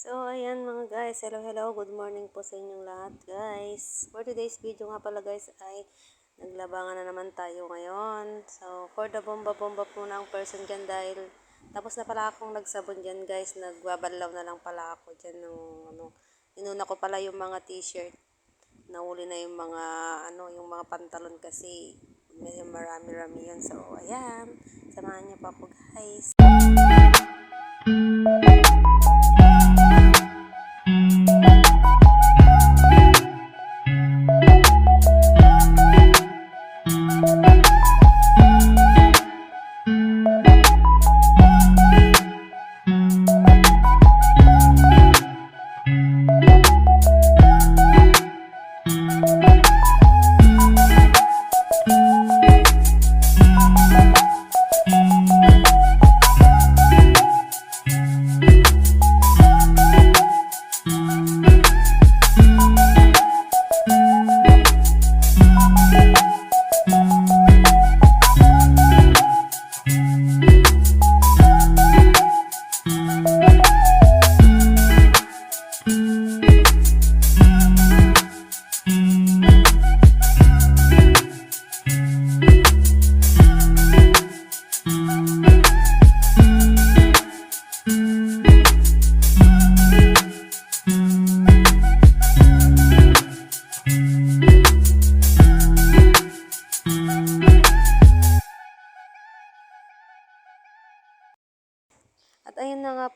So, ayan mga guys. Hello, hello. Good morning po sa inyong lahat, guys. For today's video nga pala, guys, ay naglabangan na naman tayo ngayon. So, for the bomba-bomba po na ang person dyan dahil tapos na pala akong nagsabon dyan, guys. Nagbabalaw na lang pala ako dyan ng, ano, inuna ko pala yung mga t-shirt. Nauli na yung mga, ano, yung mga pantalon kasi medyo marami-rami yun. So, ayan. Samahan niyo pa po, guys. At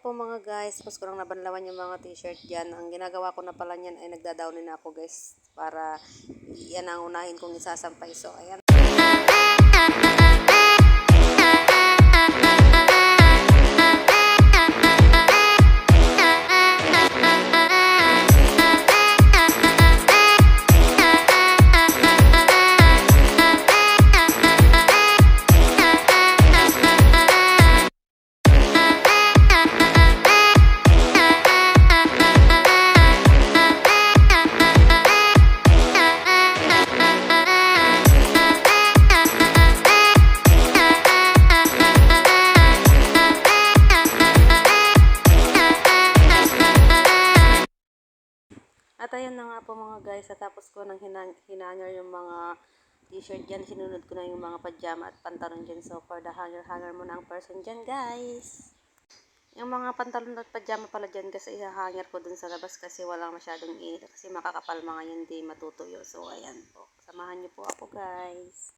po mga guys, tapos ko lang nabanlawan yung mga t-shirt dyan. Ang ginagawa ko na pala niyan ay nagdadownin na ako guys para yan ang unahin kong isasampay. So ayan. At na nga po mga guys, natapos ko nang hinan- hinanger yung mga t-shirt dyan. Sinunod ko na yung mga pajama at pantalon dyan. So for the hanger-hanger mo na ang person dyan guys. Yung mga pantalon at pajama pala dyan kasi ihahanger ko dun sa labas kasi walang masyadong init. Kasi makakapal mga yun di matutuyo. So ayan po. Samahan niyo po ako guys.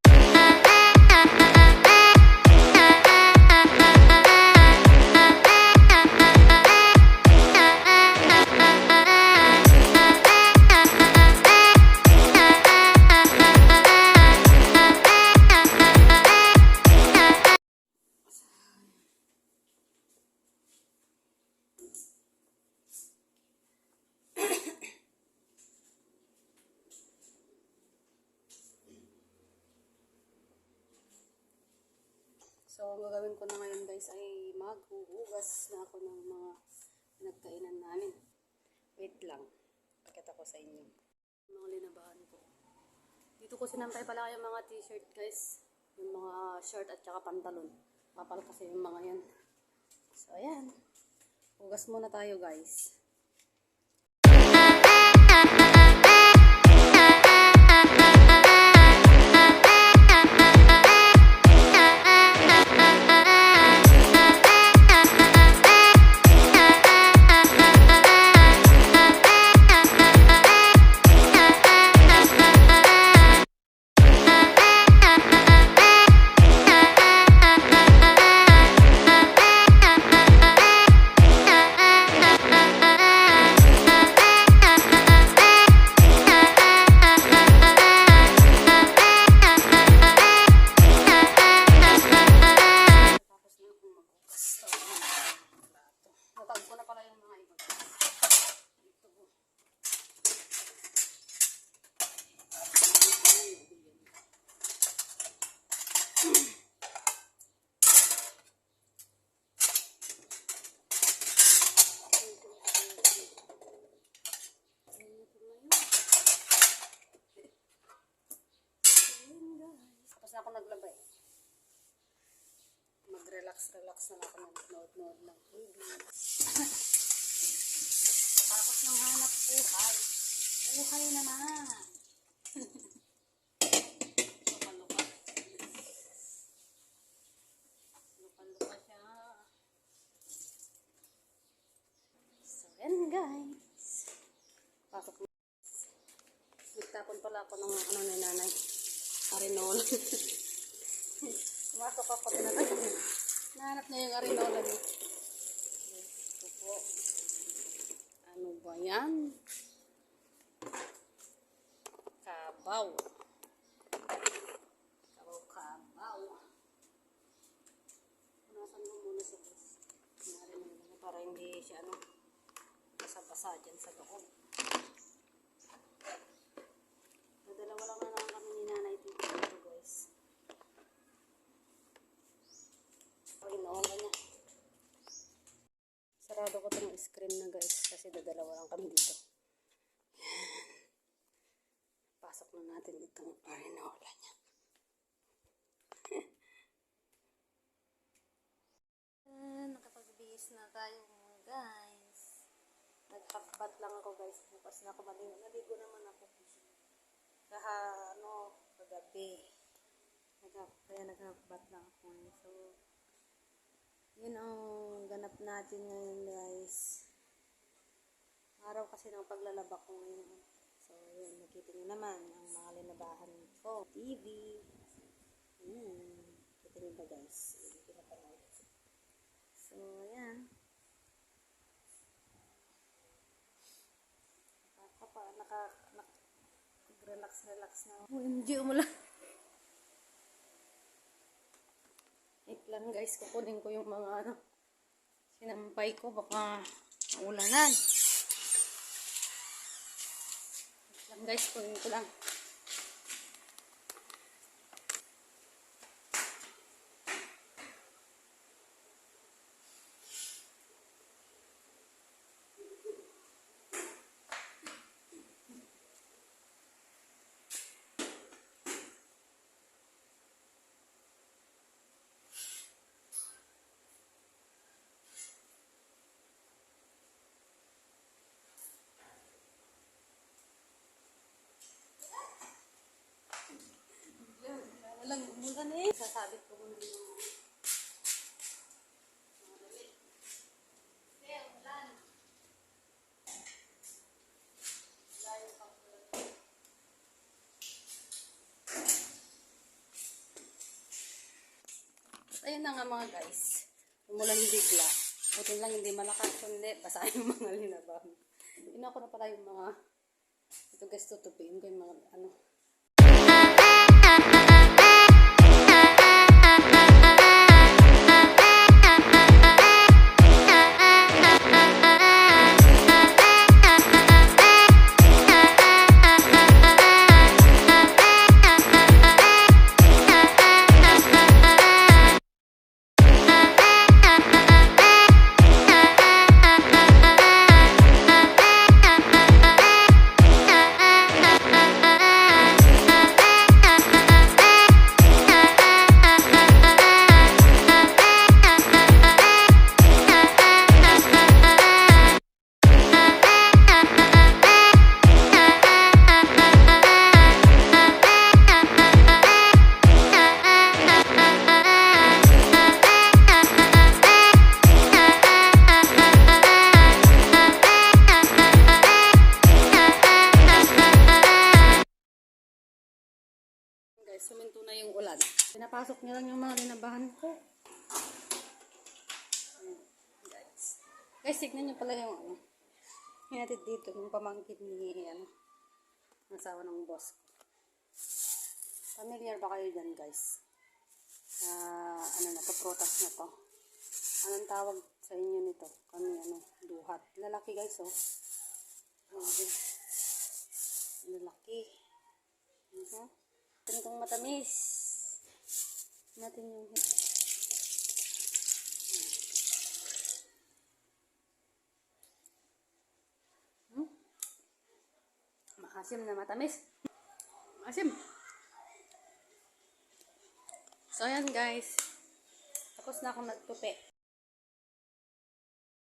Ko ngayon guys ay maghuhugas na ako ng mga pinagkainan namin. Wait lang. Pakita ko sa inyo. Mga linabahan ko. Dito ko sinampay pala yung mga t-shirt guys. Yung mga shirt at saka pantalon. Kapal kasi yung mga yan. So, ayan. Hugas muna tayo guys. Buhay naman. Lupa-lupa. Lupa-lupa siya. So, guys. Pasok na. Nagtapon pala ako ng ano ni nanay. Arinola. Pumasok ako na Nahanap niya yung arinola niya. Po. Ano ba yan? Kabaw. Kabaw, kabaw. Punasan mo muna sa guys. Yung arinola niya para hindi siya ano basa-basa dyan sa loob. Nadalawa lang na lang kami ni nanay dito dito guys. Ay, nawala niya. Sarado ko itong screen na guys kasi dadalawa lang kami dito. Yan. Na natin itong arenola niya. Nakapagbihis na tayo guys. Nagpakbat lang ako guys. Bukas na ako maligo. Naligo naman ako. Kaha, ano, kagabi. Nagha, kaya naghabat lang ako ngayon. So, yun ang ganap natin ngayon guys. Araw kasi ng paglalaba ko ngayon. So, yun, nakita nyo naman linabahan ko. TV. Hmm. Kita nyo ba guys? Hindi ko napanood. So, ayan. Nakaka, naka, naka, relax, relax na. OMG, umulan. Wait lang guys, kukunin ko yung mga ano, sinampay ko, baka maulanan. Wait lang guys, kunin ko lang. Walang umulan eh. Sasabit ko muna yung... At ayun na nga mga guys. Umulan bigla. Buti lang hindi malakas kundi basa yung mga linabang. Ina ko na pala yung mga ito guys tutupin ko yung mga ano Guys, suminto na yung ulan. Pinapasok niya lang yung mga linabahan ko. Ayan, Guys. Guys, tignan niyo pala yung ano. Hinatid dito, yung pamangkin ni ano, asawa ng boss ko. Familiar ba kayo dyan, guys? Ah, ano na to, protas na to. Anong tawag sa inyo nito? Kami, ano, duhat. Lalaki, guys, oh. Ayan, Lalaki. Mhm. Ito kong matamis. Natin yung Hmm? Maasim na matamis. Maasim. So, ayan guys. Tapos na akong nagtupi.